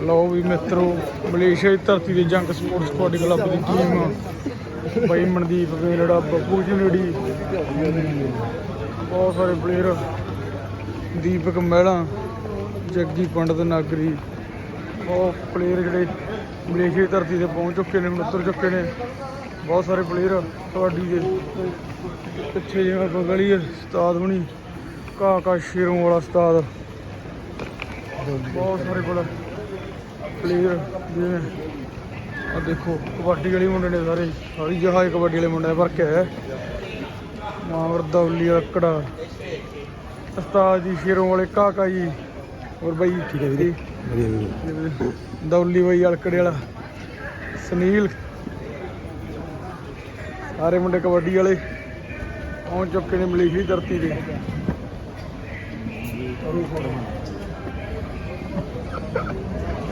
ਲਓ ਵੀ ਮਿੱਤਰੋ, ਮਲੇਸ਼ੀਆ ਦੀ ਧਰਤੀ ਦੇ ਜੰਗ ਸਪੋਰਟਸ ਕਬੱਡੀ ਕਲੱਬ ਦੀ ਟੀਮ ਬਾਈ ਮਨਦੀਪ ਵੇਲੜਾ, ਬੱਬੂ ਜੁਨੇੜੀ ਬਹੁਤ ਸਾਰੇ ਪਲੇਅਰ ਦੀਪਕ ਮਹਿਲਾ, ਜੱਗੀ ਪੰਡਤ ਨਾਗਰੀ, ਬਹੁਤ ਪਲੇਅਰ ਜਿਹੜੇ ਮਲੇਸ਼ੀਆ ਦੀ ਧਰਤੀ ਤੇ ਪਹੁੰਚ ਚੁੱਕੇ ਨੇ, ਮਿੱਤਰ ਚੁੱਕੇ ਨੇ। ਬਹੁਤ ਸਾਰੇ ਪਲੇਅਰ ਤੁਹਾਡੀ ਦੇ। ਪਿੱਛੇ ਜਿਵੇਂ ਆਪਾਂ ਗਲੀ ਉਸਤਾਦ ਬਣੀ ਕਾ ਕਾ ਸ਼ੇਰੋਂ ਵਾਲਾ ਉਸਤਾਦ। ਬਹੁਤ ਸਾਰੇ ਕੋਲ ਪਲੇਅਰ ਜਿਵੇਂ ਆ ਦੇਖੋ ਕਬੱਡੀ ਵਾਲੇ ਮੁੰਡੇ ਨੇ ਸਾਰੇ ਸਾਰੀ ਜਹਾਜ਼ ਕਬੱਡੀ ਵਾਲੇ ਮੁੰਡੇ ਭਰ ਕੇ ਆਇਆ ਮਾਵਰ ਦੌਲੀ ਰੱਕੜਾ ਉਸਤਾਦ ਜੀ ਸ਼ੇਰੋਂ ਵਾਲੇ ਕਾਕਾ ਜੀ ਹੋਰ ਬਾਈ ਠੀਕ ਹੈ ਵੀਰੇ। ਦੌਲੀ ਬਾਈ ਅਲਕੜੇ ਵਾਲਾ ਸੁਨੀਲ ਸਾਰੇ ਮੁੰਡੇ ਕਬੱਡੀ ਵਾਲੇ ਪਹੁੰਚ ਚੁੱਕੇ ਨੇ ਮਲੇਸ਼ੀਆ ਦੀ ਧਰਤੀ ਤੇ।